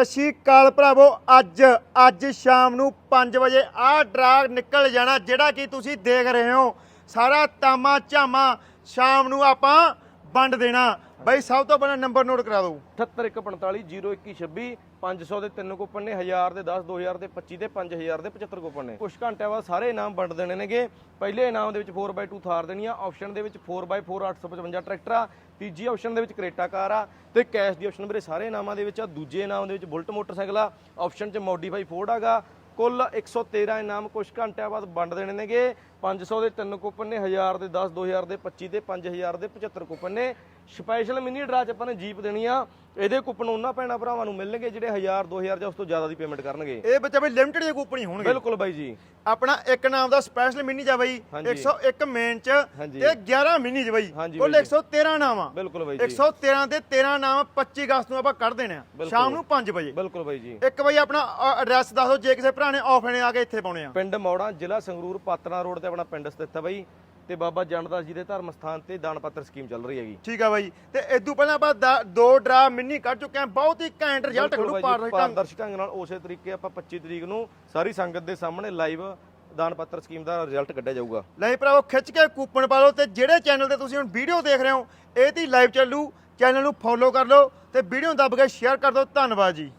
ਸਤਿ ਸ਼੍ਰੀ ਅਕਾਲ ਭਰਾਵੋ, ਅੱਜ ਅੱਜ ਸ਼ਾਮ ਨੂੰ 5 ਵਜੇ ਆਹ ਡਰਾ ਨਿਕਲ ਜਾਣਾ, ਜਿਹੜਾ ਕਿ ਤੁਸੀਂ ਦੇਖ ਰਹੇ ਹੋ। ਸਾਰਾ ਤਾਮਾ ਝਾਮਾ ਸ਼ਾਮ ਨੂੰ ਆਪਾਂ ਵੰਡ ਦੇਣਾ। ਬਾਈ, ਸਭ ਤੋਂ ਪਹਿਲਾਂ ਨੰਬਰ ਨੋਟ ਕਰਾ ਦਿਓ। 7845012126 500 ਦੇ ਤਿੰਨ ਕੂਪਨ ਨੇ 1000 ਦੇ 10 2000 ਦੇ 25 ਦੇ 5000 ਦੇ 75 ਕੂਪਨ ਨੇ। ਕੁਝ ਘੰਟਿਆਂ ਬਾਅਦ ਸਾਰੇ ਇਨਾਮ ਵੰਡ ਦੇਣੇ ਨੇਗੇ। ਪਹਿਲੇ ਇਨਾਮ ਦੇ ਵਿੱਚ 4x2 ਥਾਰ ਦੇਣੀ ਆ ਆਪਸ਼ਨ ਦੇ ਵਿੱਚ 4x4 855 ਟਰੈਕਟਰ ਆ, ਤੀਜੀ ਆਪਸ਼ਨ ਦੇ ਵਿੱਚ ਕਰੇਟਾ ਕਾਰ ਆ ਤੇ ਕੈਸ਼ ਦੀ ਆਪਸ਼ਨ ਮੇਰੇ ਸਾਰੇ ਇਨਾਮਾਂ ਦੇ ਵਿੱਚ ਆ। ਦੂਜੇ ਇਨਾਮ ਦੇ ਵਿੱਚ ਬੁਲਟ ਮੋਟਰਸਾਈਕਲ ਆ ਆਪਸ਼ਨ 'ਚ ਮੋਡੀਫਾਈ ਫੋਰਡ ਆਗਾ। ਕੁੱਲ 113 ਇਨਾਮ ਕੁਝ ਘੰਟਿਆਂ ਬਾਅਦ ਵੰਡ ਦੇਣੇ ਨੇਗੇ। 500 ਦੇ ਤਿੰਨ ਕੂਪਨ ਨੇ 1000 ਦੇ 10 2000 ਦੇ 25 ਦੇ 5000 ਦੇ 75 ਕੂਪਨ ਨੇ। ਸਪੈਸ਼ਲ ਮਿਨੀ ਡਰਾ ਚ ਆਪਾਂ ਨੇ ਜੀਪ ਦੇਣੀ ਆ। ਇਹਦੇ ਕੂਪਨ ਉਹਨਾਂ ਭੈਣਾਂ ਭਰਾਵਾਂ ਨੂੰ ਮਿਲਣਗੇ ਜਿਹੜੇ 1000 2000 ਜਾਂ ਉਸ ਤੋਂ ਜ਼ਿਆਦਾ ਦੀ ਪੇਮੈਂਟ ਕਰਨਗੇ। ਇਹ ਬੱਚਾ ਬਈ ਲਿਮਟਿਡ ਦੇ ਕੂਪਨ ਹੀ ਹੋਣਗੇ। ਬਿਲਕੁਲ ਬਾਈ ਜੀ। ਆਪਣਾ ਇੱਕ ਨਾਮ ਦਾ ਸਪੈਸ਼ਲ ਮਿੰਨੀ ਜਾ ਬਈ ਹਾਂਜੀ। 101 ਮੇਨ ਚ। ਤੇ 11 ਮਿੰਨੀ ਚ ਬਈ। ਕੁੱਲ ਬਾਈ ਜੀ। 113 ਨਾਮ ਆ ਬਿਲਕੁਲ ਬਾਈ ਜੀ। 113 ਦੇ 13 ਨਾਮ 25 ਅਗਸਤ ਨੂੰ ਆਪਾਂ ਕੱਢ ਦੇਣੇ। ਸ਼ਾਮ ਨੂੰ 5 ਵਜੇ। ਬਿਲਕੁਲ ਬਾਈ ਜੀ। ਇੱਕ ਬਈ ਆਪਣਾ ਐਡਰੈਸ ਦੱਸ ਦਿਓ ਜੇ ਕਿਸੇ ਭਰਾ ਨੇ ਆਫਲਾਈਨ ਆ ਕੇ ਇੱਥੇ ਪਾਉਣੇ ਆ। ਪਿੰਡ ਮੌੜਾ ਜ਼ਿਲ੍ਹਾ ਸੰਗਰੂਰ ਪਾਤਣਾ ਰੋਡ ਤੇ ਆਪਣਾ ਪਿੰਡ ਸਥਿਤ ਹੈ ਬਾਈ। ਤੇ ਬਾਬਾ ਜਨਦਾਸ ਜੀ ਦੇ ਧਰਮ ਸਥਾਨ ਤੇ ਦਾਨ ਪੱਤਰ ਸਕੀਮ ਚੱਲ ਰਹੀ ਹੈਗੀ। ਠੀਕ ਆ ਬਾਈ। ਤੇ ਇਦੋਂ ਪਹਿਲਾਂ ਆਪਾਂ ਦ- ਦੋ ਡਰਾ ਮਿੰਨੀ ਕੱਢ ਚੁੱਕੇ ਆ। ਬਹੁਤ ਹੀ ਘੈਂਟ ਰਿਜ਼ਲਟ ਬਿਲਕੁਲ ਕਰੂ ਬਾਈ ਜੀ, ਪਾਰ ਪਾਰਦਰਸ਼ੀ ਢੰਗ ਨਾਲ ਉਸੇ ਤਰੀਕੇ ਆਪਾਂ 25 ਤਰੀਕ ਨੂੰ ਸਾਰੀ ਸੰਗਤ ਦੇ ਸਾਹਮਣੇ ਲਾਈਵ ਦਾਨ ਪੱਤਰ ਸਕੀਮ ਦਾ ਰਿਜ਼ਲਟ ਕੱਢਿਆ ਜਾਊਗਾ। ਲੈ ਭਰਾਵੋ ਖਿੱਚ ਕੇ ਕੂਪਨ ਪਾ ਲਓ ਤੇ ਜਿਹੜੇ ਚੈਨਲ ਤੇ ਤੁਸੀਂ ਹੁਣ ਵੀਡੀਓ ਦੇਖ ਰਹੇ ਹੋ ਇਹ ਦੀ ਲਾਈਵ ਚੱਲੂ। ਚੈਨਲ ਨੂੰ ਫੋਲੋ ਕਰ ਲਓ ਤੇ ਵੀਡੀਓ ਨੂੰ ਦੱਬ ਕੇ ਸ਼ੇਅਰ ਕਰ ਦਿਓ। ਧੰਨਵਾਦ ਜੀ।